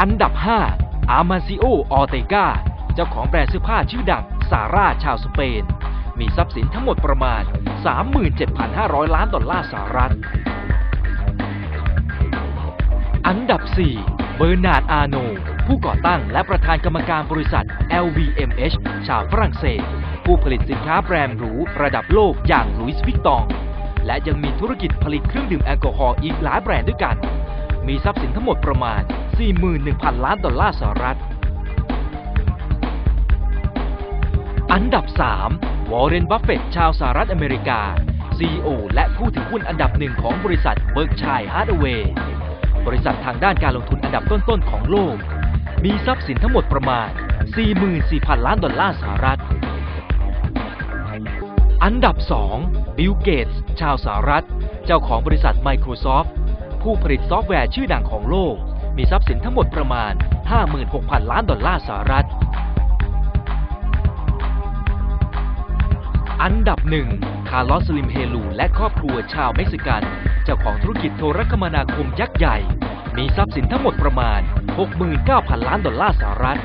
อันดับ 5 อามาซิโอ ออเตกา เจ้าของแบรนด์เสื้อผ้าชื่อดังซาร่าชาวสเปน มีทรัพย์สินทั้งหมดประมาณ 37,500 ล้านดอลลาร์สหรัฐ อันดับ 4 เบอร์นาร์ด อาโน ผู้ก่อตั้งและประธานกรรมการบริษัท LVMH ชาวฝรั่งเศส ผู้ผลิตสินค้าแบรนด์หรูระดับโลกอย่างลุยส์วิกตอง และยังมีธุรกิจผลิตเครื่องดื่มแอลกอฮอล์อีกหลายแบรนด์ด้วยกัน มีทรัพย์สินทั้งหมดประมาณ 41,000 ล้านดอลลาร์สหรัฐ อันดับ 3 วอร์เรน บัฟเฟตชาวสหรัฐอเมริกา CEO และผู้ถือหุ้นอันดับหนึ่งของบริษัทเบิร์กชัยฮาร์ดเวย์บริษัททางด้านการลงทุนอันดับต้นๆของโลก มีทรัพย์สินทั้งหมดประมาณ 44,000 ล้านดอลลาร์สหรัฐ อันดับ 2 บิล เกตส์ ชาวสหรัฐ เจ้าของบริษัท Microsoft ผู้ผลิตซอฟต์แวร์ชื่อดังของโลก มีทรัพย์สินทั้งหมดประมาณ 56,000 ล้านดอลลาร์สหรัฐ อันดับหนึ่งคาร์ลอสสลิมเฮลูและครอบครัวชาวเม็กซิกัน เจ้าของธุรกิจโทรคมนาคมยักษ์ใหญ่ มีทรัพย์สินทั้งหมดประมาณ 69,000 ล้านดอลลาร์สหรัฐ